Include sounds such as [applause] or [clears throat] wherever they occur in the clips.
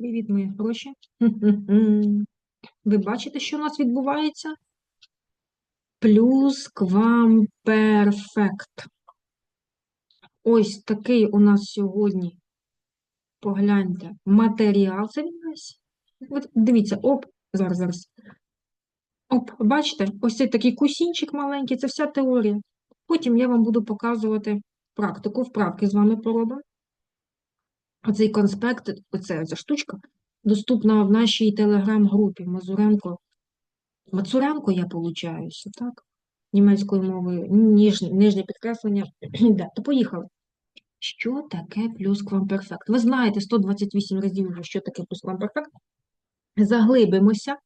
Привіт, мої гроші. Ви бачите, що у нас відбувається? Плюсквамперфект. Ось такий у нас сьогодні, погляньте, матеріал. Це він весь. От дивіться, оп, зараз, зараз. Оп, бачите, ось цей такий кусінчик маленький, це вся теорія. Потім я вам буду показувати практику, вправки з вами поробимо. Оцей конспект, оця, штучка, доступна в нашій телеграм-групі Мазуренко. Мацуренко я получаюся, так? Німецькою мовою, ніж, нижнє підкреслення. [clears throat] да, то поїхали. Що таке плюсквамперфект? Ви знаєте 128 разів що таке плюсквамперфект. Заглибимося.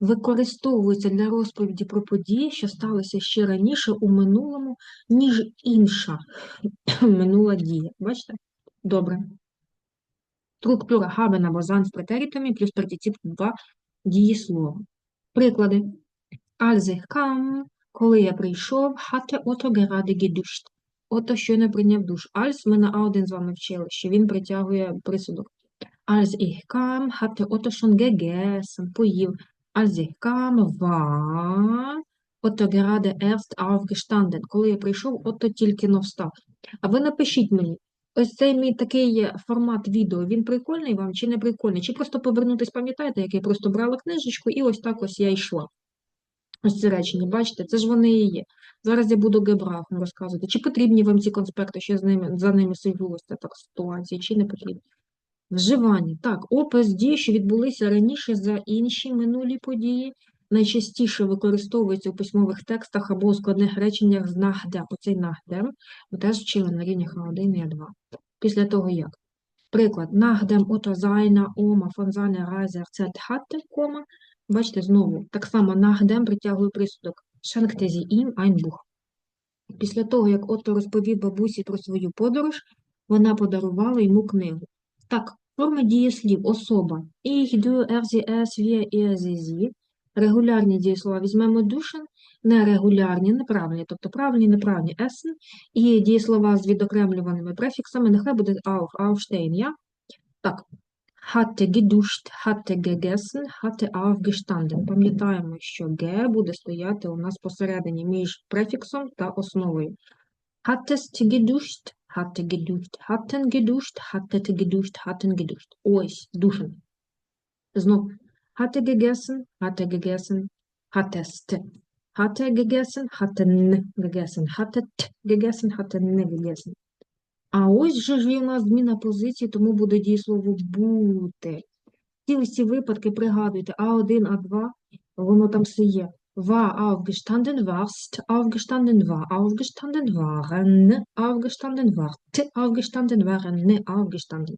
Використовується для розповіді про події, що сталося ще раніше у минулому, ніж інша [clears throat] минула дія. Бачите? Добре. Структура haben або sein в претеритумі плюс партицип 2 дієслова. Приклади. Als ich kam, коли я прийшов, hatte Otto gerade geduscht. Ото щойно прийняв душ. Als ми на А1 з вами вчили, що він притягує присудок. Als ich kam, hatte Otto schon gegessen, поїв. Als ich kam, war Otto gerade erst aufgestanden. Коли я прийшов, Отто тільки но встав. А ви напишіть мені, ось цей мій такий формат відео, він прикольний вам чи не прикольний? Чи просто повернутись, пам'ятаєте, як я просто брала книжечку і ось так ось я йшла. Ось ці речення, бачите, це ж вони і є. Зараз я буду географом розказувати, чи потрібні вам ці конспекти, що за ними сижу, так ситуації, чи не потрібні. Вживання. Так, опис дій, що відбулися раніше за інші минулі події, найчастіше використовується у письмових текстах або у складних реченнях з нагдем. Оцей нагдем ми теж вчили на рівнях А1 і А2. Після того як. Приклад, нагдем ото зайна, ома, фон зайна, райзер, цет, кома. Бачите, знову, так само нагдем притягує присудок. Шенктезі ім айнбух. Після того, як Отто розповів бабусі про свою подорож, вона подарувала йому книгу. Так, форми дієслів, особа. Ich, du, er, es, wir, ihr, sie, sie. Регулярні дієслова візьмемо duschen, нерегулярні, неправильні, тобто правильні, неправильні essen. І дієслова з відокремлюваними префіксами, нехай буде auf, aufstehen, я? Так, hatte geduscht, hatte gegessen, hatte aufgestanden. Пам'ятаємо, що ге буде стояти у нас посередині між префіксом та основою. Hattest geduscht, hatte geduscht, hatten geduscht, hattet geduscht, hatten geduscht. Ось, duschen. Знов. Hatte gegessen, hatte gegessen, hattest. Hatte gegessen, hatten gegessen, hattet gegessen, hatten gegessen. А ось же ж є у нас зміна позиції, тому буде дієслово бути. Ці ось ці випадки пригадуйте, А1, А2, воно там все є. War aufgestanden, warst aufgestanden, war aufgestanden, waren aufgestanden, wart aufgestanden, waren не aufgestanden.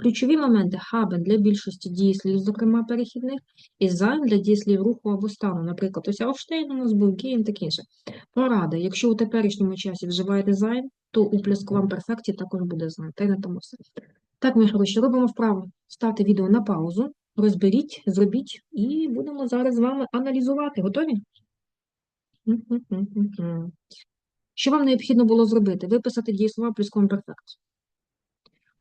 Ключові моменти haben для більшості дієслів, зокрема перехідних, і sein для дієслів руху або стану. Наприклад, ось Aufstehen у нас був геєм, таке інше. Порада. Якщо у теперішньому часі вживаєте sein, то у плюсковому перфекті також буде sein. Та й на тому все. Так, ми хороші, робимо вправо. Ставте відео на паузу, розберіть, зробіть, і будемо зараз з вами аналізувати. Готові? Що вам необхідно було зробити? Виписати дієслова плюсковим перфект.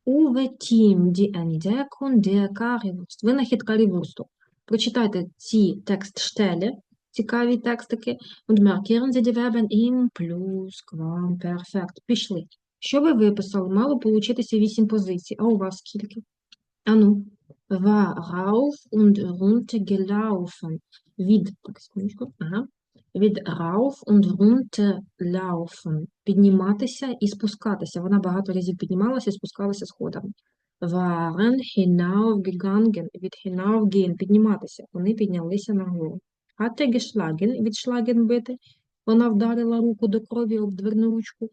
Уве тім ді Entdeckung der Currywurst. Винахід карівурсту. Прочитайте ці текстштелі, цікаві текстики. Und markieren Sie die Verben im Plusquamperfekt. Пішли. Що ви виписали? Мало получитися 8 позицій. А у вас скільки? Ану. War rauf und runter gelaufen. Від, так, секундочку, ага. Від rauf und runter laufen. Підніматися і спускатися. Вона багато разів піднімалася і спускалася сходами. Waren hinaufgegangen. Від hinaufgehen. Підніматися. Вони піднялися нагору. Hatte geschlagen. Від schlagen бити. Вона вдарила руку до крові об дверну ручку.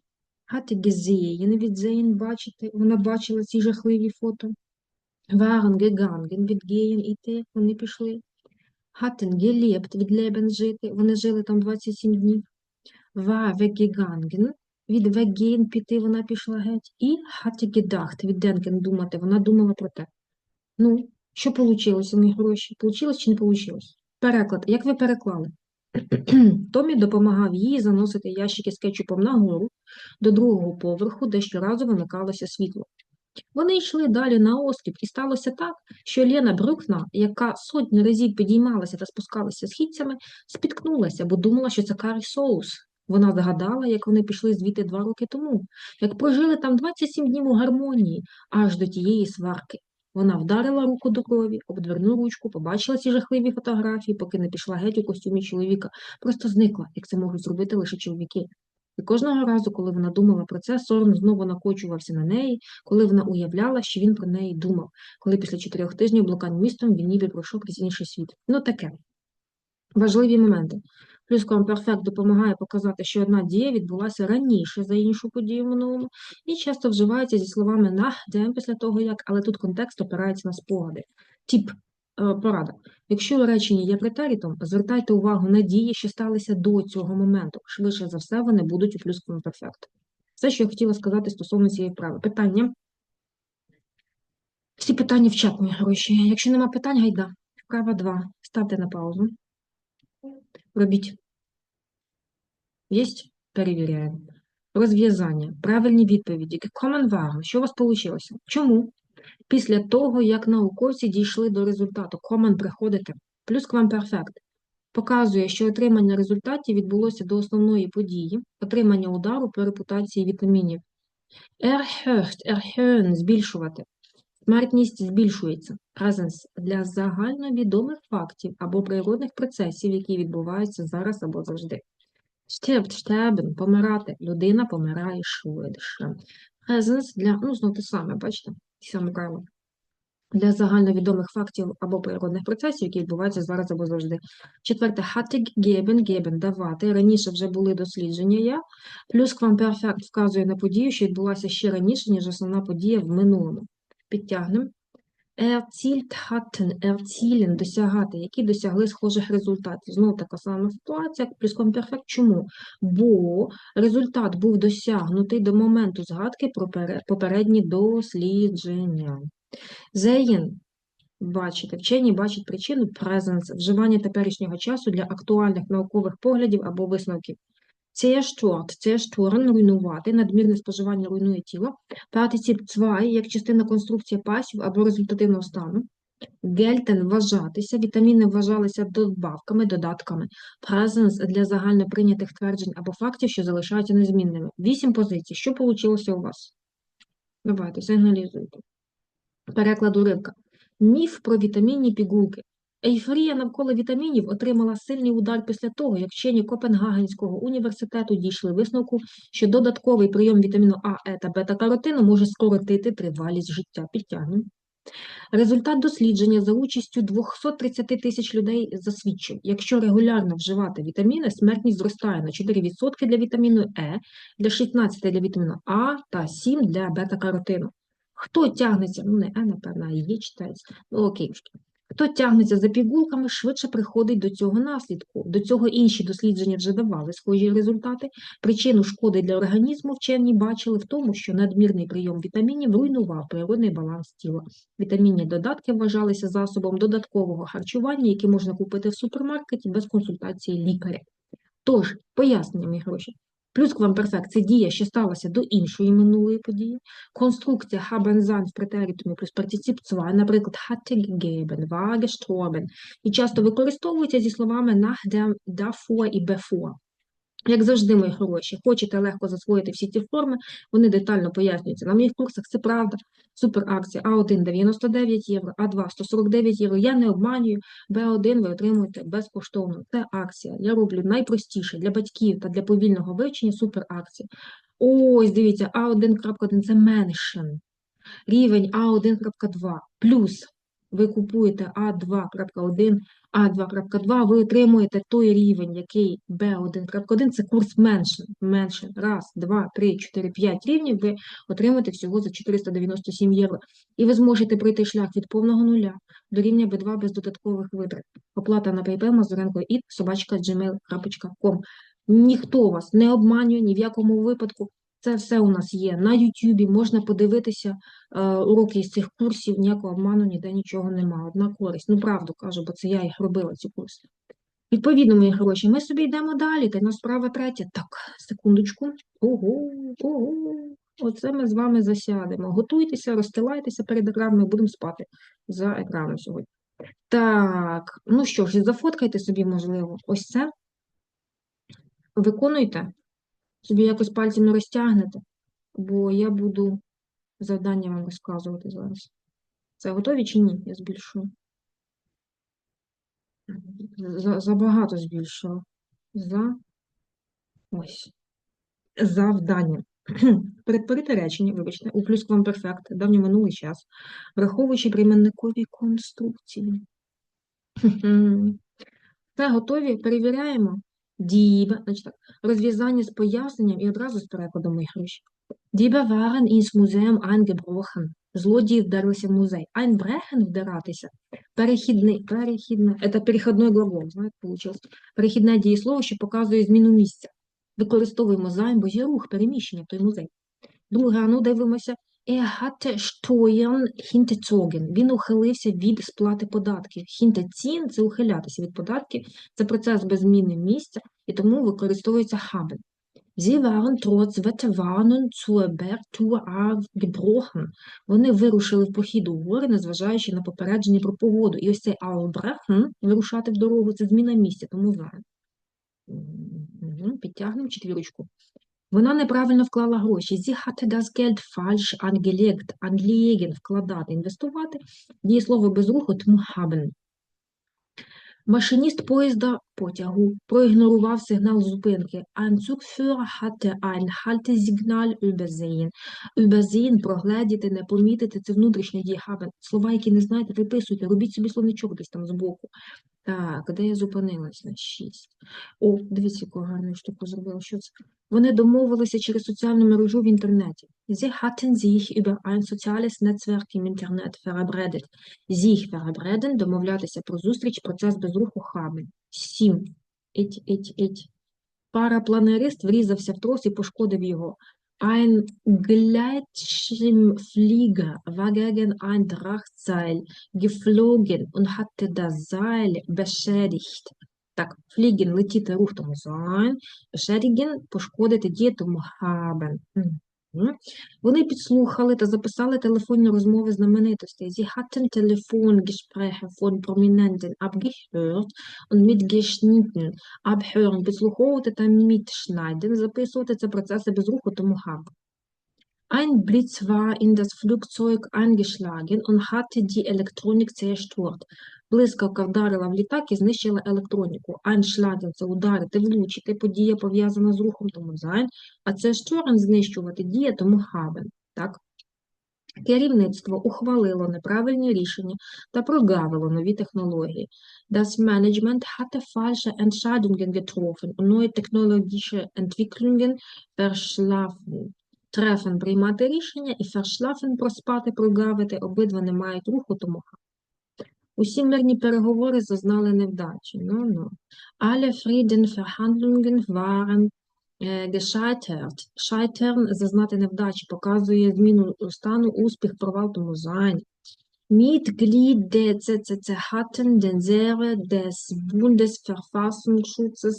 Hatte gesehen. Від sehen бачити. Вона бачила ці жахливі фото. Waren gegangen. Від gehen іти. Вони пішли. Gelebt. Від leben жити. Вони жили там 27 днів. War weggegangen. Від weggehen піти. Вона пішла геть. І hatte. Від denken думати. Вона думала про те. Ну, що получилося, мої гроші? Получилось чи не получилось? Переклад. Як ви переклали? [clears throat] Томі допомагав їй заносити ящики з кетчупом нагору до другого поверху, де щоразу вимикалося світло. Вони йшли далі на острів, і сталося так, що Лена Брюкна, яка сотні разів підіймалася та спускалася східцями, спіткнулася, бо думала, що це карі соус. Вона згадала, як вони пішли звідти два роки тому, як прожили там 27 днів у гармонії, аж до тієї сварки. Вона вдарила руку до крові, об дверну ручку, побачила ці жахливі фотографії, поки не пішла геть у костюмі чоловіка, просто зникла, як це можуть зробити лише чоловіки. І кожного разу, коли вона думала про це, сором знову накочувався на неї, коли вона уявляла, що він про неї думав, коли після чотирьох тижнів блукань містом він ніби пройшов крізь інший світ. Ну таке. Важливі моменти. Плюскомперфект допомагає показати, що одна дія відбулася раніше за іншу подію в минулому, і часто вживається зі словами «нахдем» після того, як, але тут контекст опирається на спогади. Тип е, порада. Якщо у реченні є претерітом, звертайте увагу на дії, що сталися до цього моменту. Швидше за все, вони будуть у плюскомперфект. Все, що я хотіла сказати стосовно цієї вправи. Питання? Всі питання в чат, мої гроші. Якщо нема питань, гайда. Вправа 2. Ставте на паузу. Робіть. Єсть? Перевіряємо. Розв'язання. Правильні відповіді. Waren. Що у вас вийшло? Чому? Після того, як науковці дійшли до результату. Common приходите. Плюс perfect. Показує, що отримання результатів відбулося до основної події, отримання удару по репутації вітамінів. Erhöht, erhöhen – збільшувати. Смертність збільшується. Presence – для загальновідомих фактів або природних процесів, які відбуваються зараз або завжди. Stirbt, sterben – помирати. Людина помирає швидше. Presence – для, ну, знову те саме, бачите, ті самі. Для загальновідомих фактів або природних процесів, які відбуваються зараз або завжди. Четверте, хатик гебен, гебен – давати. Раніше вже були дослідження я. Плюс квамперфект вказує на подію, що відбулася ще раніше, ніж основна подія в минулому. Підтягнемо. Erzielt hatten, erzielen – досягати, які досягли схожих результатів. Знову така сама ситуація, як плюскомперфект. Чому? Бо результат був досягнутий до моменту згадки про попередні дослідження. Зеєн бачите, вчені бачать причину presence, вживання теперішнього часу для актуальних наукових поглядів або висновків. Zerstören, zerstören – руйнувати, надмірне споживання руйнує тіло. Партицip 2 як частина конструкції пасів або результативного стану. Gelten – вважатися, вітаміни вважалися добавками, додатками. Presence – для загальноприйнятих тверджень або фактів, що залишаються незмінними. Вісім позицій. Що вийшло у вас? Давайте, сигналізуйте. Переклад уривка. Міф про вітамінні пігулки. Ейфорія навколо вітамінів отримала сильний удар після того, як вчені Копенгагенського університету дійшли висновку, що додатковий прийом вітаміну А, Е та бета-каротину може скоротити тривалість життя. Підтягнемо. Результат дослідження за участю 230 тисяч людей засвідчив, якщо регулярно вживати вітаміни, смертність зростає на 4% для вітаміну Е, для 16% для вітаміну А та 7% для бета-каротину. Хто тягнеться, ну не Е, напевно, а Є читається, ну окей. Хто тягнеться за пігулками, швидше приходить до цього наслідку. До цього інші дослідження вже давали схожі результати. Причину шкоди для організму вчені бачили в тому, що надмірний прийом вітамінів руйнував природний баланс тіла. Вітамінні додатки вважалися засобом додаткового харчування, яке можна купити в супермаркеті без консультації лікаря. Тож, пояснення, мої гроші. Плюс квамперфект – це дія, що сталася до іншої минулої події. Конструкція хабензан в претерітумі плюс партицip 2, наприклад, hatte gegeben, і часто використовується зі словами dem, davor і bevor. Як завжди, мої хороші, хочете легко засвоїти всі ці форми, вони детально пояснюються на моїх курсах, це правда. Суперакція А1 99 євро, А2 149 євро. Я не обманюю, Б1 ви отримуєте безкоштовно. Це акція. Я роблю найпростіше для батьків та для повільного вивчення суперакції. Ось, дивіться, А1.1 це меншин. Рівень А1.2 плюс ви купуєте А2.1, А2.2, ви отримуєте той рівень, який Б1.1, це курс менше. менше. Раз, два, три, чотири, п'ять рівнів, ви отримаєте всього за 497 євро. І ви зможете пройти шлях від повного нуля до рівня B2 без додаткових витрат. Оплата на PayPal, Мазуренко і собачка gmail.com. Ніхто вас не обманює ні в якому випадку. Це все у нас є на Ютубі, можна подивитися е, уроки з цих курсів, ніякого обману, ніде нічого немає. Одна користь. Ну, правду кажу, бо це я їх робила, ці курси. Відповідно, мої гроші, ми собі йдемо далі. Та й нас справа третя. Так, секундочку. Ого, ого. Оце ми з вами засядемо. Готуйтеся, розстилайтеся перед екраном, будемо спати за екраном сьогодні. Так, ну що ж, зафоткайте собі, можливо, ось це. Виконуйте, собі якось пальцем не розтягнете, бо я буду завдання вам розказувати зараз. Це готові чи ні? Я збільшую. Забагато збільшила. За ось. Завдання. [clears throat] Перетворити речення, вибачте, у плюсквамперфект, давньоминулий час, враховуючи прийменникові конструкції. Все готові? Перевіряємо. Діба, значить так, розв'язання з поясненням і одразу з перекладом гроші. Діба waren ins Museum eingebrochen. Злодії вдарилися в музей. Einbrechen – вдаратися. Перехідний, перехідне, це перехідний глагол, знаєте, получилось. Перехідне дієслово, що показує зміну місця. Використовуємо займ, бо є рух, переміщення той музей. Друге, а ну дивимося. Er hatte Steuern. Він ухилився від сплати податків. Hinterziehen – це ухилятися від податків. Це процес без зміни місця, і тому використовується haben. Sie waren trotz Wetterwarnung zur Bergtour aufgebrochen. Вони вирушили в похід у гори, незважаючи на попередження про погоду. І ось цей aufbrechen, вирушати в дорогу, це зміна місця, тому знаємо. Підтягнемо четвірочку. Вона неправильно вклала гроші. Sie hatte das Geld falsch angelegt. Anlegen – вкладати, інвестувати. Дієслово без руху – тому haben. Машиніст поїзда потягу проігнорував сигнал зупинки. Ein Zugführer hatte ein Haltesignal übersehen. Übersehen – прогледіти, не помітити – це внутрішня дія. Слова, які не знаєте, виписуйте, робіть собі словничок десь там збоку. Так, де я зупинилась? На 6. О, дивіться, яку гарну штуку зробила. Що це? Вони домовилися через соціальну мережу в інтернеті. Sie hatten sich über ein soziales Netzwerk im Internet verabredet. Sich verabredet – домовлятися про зустріч, процес без руху haben. 7. Еть, еть, еть. Парапланерист врізався в трос і пошкодив його. Ein Gleitschirmflieger war gegen ein Drahtseil geflogen und hatte das Seil beschädigt. Так, fliegen – летіти рух sein, beschädigen – пошкодити діє haben. Вони підслухали та записали телефонні розмови знаменитостей. Sie hatten Telefongespräche von Prominenten abgehört und mitgeschnitten. Abhören – підслуховувати та mitschneiden – записувати – це процеси без руху, тому haben. Ein Blitz war in das Flugzeug eingeschlagen und hatte die Elektronik zerstört. Блискавка вдарила в літак і знищила електроніку. Einschlagen – це ударити, влучити, подія пов'язана з рухом, тому sein. А це stören – знищувати, дія, тому haben. Так? Керівництво ухвалило неправильні рішення та прогавило нові технології. Das Management hatte falsche Entscheidungen getroffen und neue technologische Entwicklungen verschlafen. Treffen – приймати рішення і verschlafen – проспати, прогавити. Обидва не мають руху, тому Усі мирні переговори зазнали невдачі. Ну, ну. Alle Friedenverhandlungen waren е, gescheitert. Scheitern – зазнати невдачі, показує зміну стану, успіх, провал, тому sein. Mitglied der CCC hatten den Sehre des Bundesverfassungsschutzes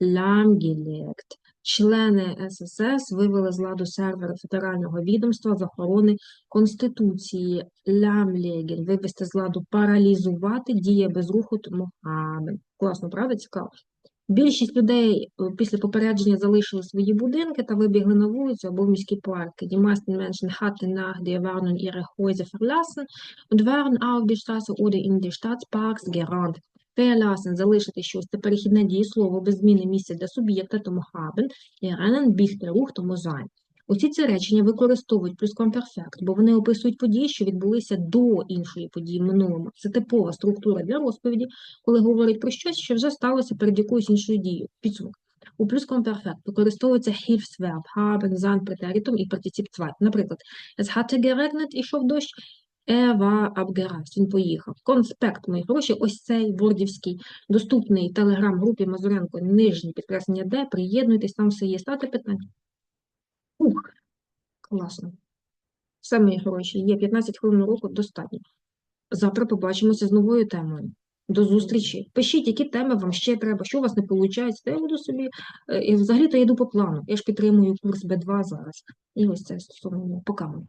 lahmgelegt. Члени ССС вивели з ладу сервери Федерального відомства з охорони Конституції Лямлеген, вивести з ладу, паралізувати, діє без руху, тому амен. Класно, правда? Цікаво. Більшість людей е, після попередження залишили свої будинки та вибігли на вулицю або в міські парки. Die meisten Menschen hatten nach der Warnung ihre Häuser verlassen und waren auf die. Verlassen – залишити щось, це перехідне дієслово без зміни місця для суб'єкта, тому haben, і rennen – бігти, рух, тому sein. Усі ці речення використовують плюсквамперфект, бо вони описують події, що відбулися до іншої події в минулому. Це типова структура для розповіді, коли говорять про щось, що вже сталося перед якоюсь іншою дією. Підсумок. У плюсквамперфект використовується Hilfsverb, haben, sein, претеритум і zwei. Наприклад, es hatte geregnet, ішов дощ, er war він поїхав. Конспект мої гроші, ось цей вордівський, доступний телеграм-групі Мазуренко, нижнє підкреслення Д, приєднуйтесь, там все є. Ставте питання. Ух, класно. Все, мої хороші, є 15 хвилин уроку, достатньо. Завтра побачимося з новою темою. До зустрічі. Пишіть, які теми вам ще треба, що у вас не виходить. Я буду собі. е, І взагалі-то я йду по плану. Я ж підтримую курс Б2 зараз. І ось це стосовно пока ми.